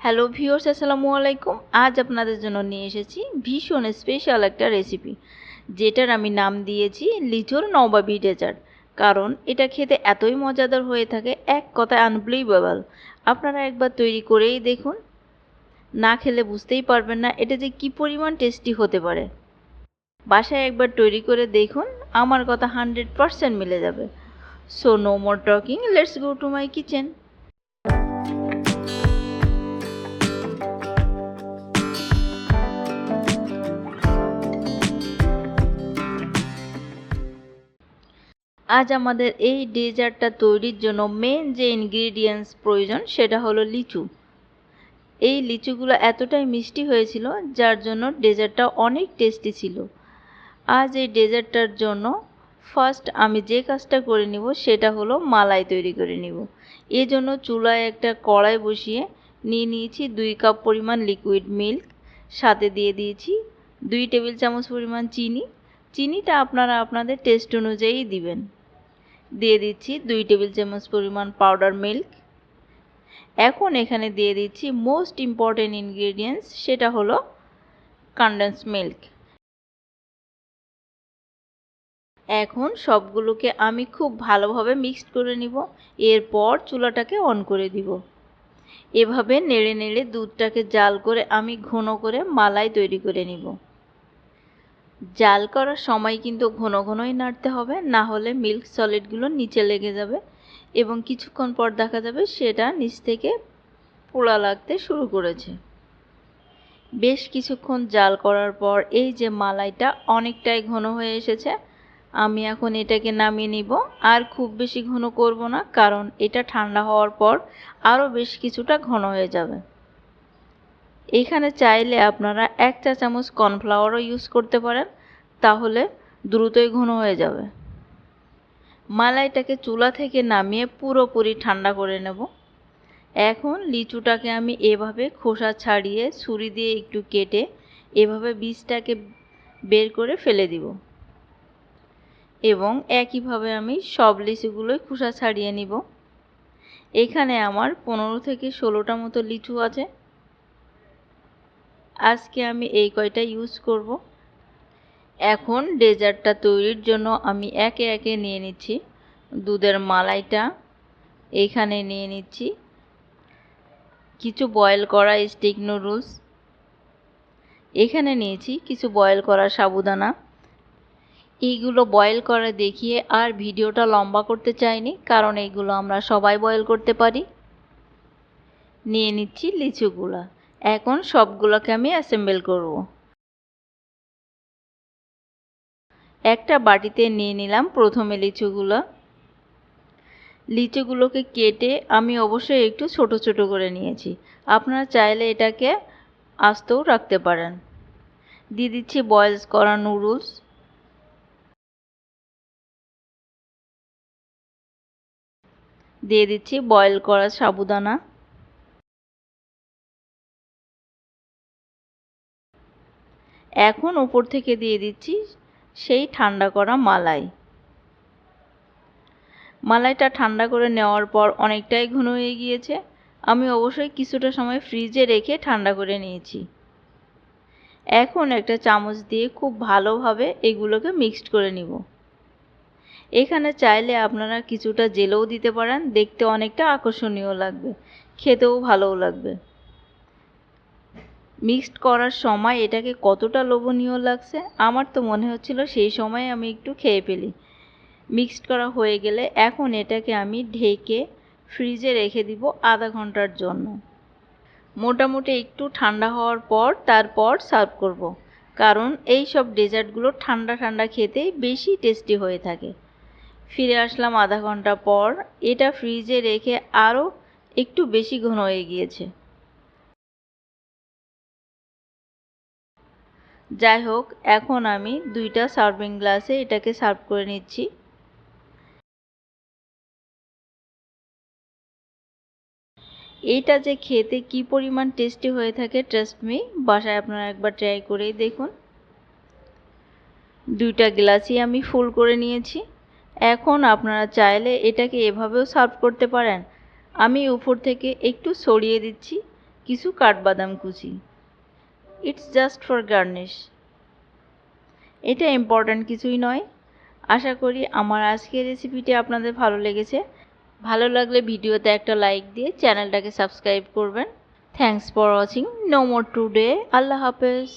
Hello viewers আসসালামু আলাইকুম আজ আপনাদের জন্য নিয়ে এসেছি ভীষণ স্পেশাল একটা রেসিপি যেটার আমি নাম দিয়েছি লিচুর নবাবি ডেজার্ট কারণ এটা খেতে এতই মজাদার হয়ে থাকে, এক কথায় আনবিলিভেবল আপনারা একবার তৈরি করেই দেখুন। না খেলে বুঝতেই পারবেন না এটা যে কী পরিমাণ টেস্টি হতে পারে। বাসায় একবার তৈরি করে দেখুন, আমার কথা হান্ড্রেড পারসেন্ট মিলে যাবে। So no more talking let's go to my kitchen আজ আমাদের এই ডেজার্টটা তৈরির জন্য মেন যে ইনগ্রিডিয়েন্টস প্রয়োজন সেটা হলো লিচু। এই লিচুগুলো এতটাই মিষ্টি হয়েছিল, যার জন্য ডেজার্টটা অনেক টেস্টি ছিল। আজ এই ডেজার্টটার জন্য ফার্স্ট আমি যে কাজটা করে নিব সেটা হলো মালাই তৈরি করে নিব। জন্য চুলায় একটা কড়াই বসিয়ে নিয়ে নিয়েছি দুই কাপ পরিমাণ লিকুইড মিল্ক সাথে দিয়ে দিয়েছি দুই টেবিল চামচ পরিমাণ চিনি। চিনিটা আপনারা আপনাদের টেস্ট অনুযায়ী দিবেন। দিয়ে দিচ্ছি দুই টেবিল চামচ পরিমাণ পাউডার মিল্ক এখন এখানে দিয়ে দিচ্ছি মোস্ট ইম্পর্টেন্ট ইনগ্রেডিয়েন্টস সেটা হলো কনডেন্স মিল্ক এখন সবগুলোকে আমি খুব ভালোভাবে মিক্সড করে নিব, এরপর চুলাটাকে অন করে দিব। এভাবে নেড়ে নেড়ে দুধটাকে জাল করে আমি ঘন করে মালাই তৈরি করে নিব। জাল করার সময় কিন্তু ঘন ঘনই নাড়তে হবে, না হলে মিল্ক সলিডগুলো নিচে লেগে যাবে এবং কিছুক্ষণ পর দেখা যাবে সেটা নিচ থেকে পোড়া লাগতে শুরু করেছে। বেশ কিছুক্ষণ জাল করার পর এই যে মালাইটা অনেকটাই ঘন হয়ে এসেছে, আমি এখন এটাকে নামিয়ে নিব। আর খুব বেশি ঘন করব না, কারণ এটা ঠান্ডা হওয়ার পর আরও বেশ কিছুটা ঘন হয়ে যাবে। এখানে চাইলে আপনারা এক চা চামচ কর্নফ্লাওয়ারও ইউজ করতে পারেন, তাহলে দ্রুতই ঘন হয়ে যাবে। মালাইটাকে চুলা থেকে নামিয়ে পুরোপুরি ঠান্ডা করে নেব। এখন লিচুটাকে আমি এভাবে খোসা ছাড়িয়ে ছুরি দিয়ে একটু কেটে এভাবে বীজটাকে বের করে ফেলে দিব। এবং একইভাবে আমি সব লিচুগুলোই খোসা ছাড়িয়ে নিব। এখানে আমার পনেরো থেকে ষোলোটা মতো লিচু আছে। আজকে আমি এই কয়টা ইউজ করব? এখন ডেজার্টটা তৈরির জন্য আমি একে একে নিয়ে নিচ্ছি। দুধের মালাইটা এখানে নিয়ে নিচ্ছি। কিছু বয়েল করা স্টিক নুডলস এখানে নিয়েছি কিছু বয়েল করা সাবুদানা। এইগুলো বয়েল করে দেখিয়ে আর ভিডিওটা লম্বা করতে চাইনি, কারণ এইগুলো আমরা সবাই বয়েল করতে পারি। নিয়ে নিচ্ছি লিচুগুলা। এখন সবগুলোকে আমি অ্যাসেম্বল করব। একটা বাটিতে নিয়ে নিলাম প্রথমে লিচুগুলো। লিচুগুলোকে কেটে আমি অবশ্যই একটু ছোট ছোট করে নিয়েছি। আপনারা চাইলে এটাকে আস্তেও রাখতে পারেন। দিয়ে দিচ্ছি বয়েলস করা নুডলস দিয়ে দিচ্ছি বয়েল করা সাবুদানা। এখন ওপর থেকে দিয়ে দিচ্ছি সেই ঠান্ডা করা মালাই। মালাইটা ঠান্ডা করে নেওয়ার পর অনেকটাই ঘন হয়ে গিয়েছে। আমি অবশ্যই কিছুটা সময় ফ্রিজে রেখে ঠান্ডা করে নিয়েছি। এখন একটা চামচ দিয়ে খুব ভালোভাবে এগুলোকে মিক্সড করে নিব। এখানে চাইলে আপনারা কিছুটা জেলেও দিতে পারেন, দেখতে অনেকটা আকর্ষণীয় লাগবে, খেতেও ভালোও লাগবে। মিক্সড করার সময় এটাকে কতটা লোভনীয় লাগছে, আমার তো মনে হচ্ছিল সেই সময় আমি একটু খেয়ে ফেলি। মিক্সড করা হয়ে গেলে এখন এটাকে আমি ঢেকে ফ্রিজে রেখে দিব আধা ঘণ্টার জন্য। মোটামুটি একটু ঠান্ডা হওয়ার পর তারপর সার্ভ করব। কারণ এই সব ডেজার্টগুলো ঠান্ডা ঠান্ডা খেতেই বেশি টেস্টি হয়ে থাকে। ফিরে আসলাম আধা ঘণ্টা পর, এটা ফ্রিজে রেখে আরও একটু বেশি ঘন হয়ে গিয়েছে। যাই হোক, এখন আমি দুইটা সার্ভিং গ্লাসে এটাকে সার্ভ করে নিচ্ছি। এইটা যে খেতে কি পরিমাণ টেস্টি হয়ে থাকে ট্রাস্ট মি বাসায় আপনারা একবার ট্রাই করেই দেখুন। দুইটা গ্লাসই আমি ফুল করে নিয়েছি। এখন আপনারা চাইলে এটাকে এভাবেও সার্ভ করতে পারেন। আমি উপর থেকে একটু সরিয়ে দিচ্ছি, কিছু কাঠবাদাম কুচি। ইটস জাস্ট ফর গার্নিশ এটা ইম্পর্ট্যান্ট কিছুই নয়। আশা করি আমার আজকের রেসিপিটি আপনাদের ভালো লেগেছে। ভালো লাগলে ভিডিওতে একটা লাইক দিয়ে চ্যানেলটাকে সাবস্ক্রাইব করবেন। Thanks for watching no more today Allah হাফেজ।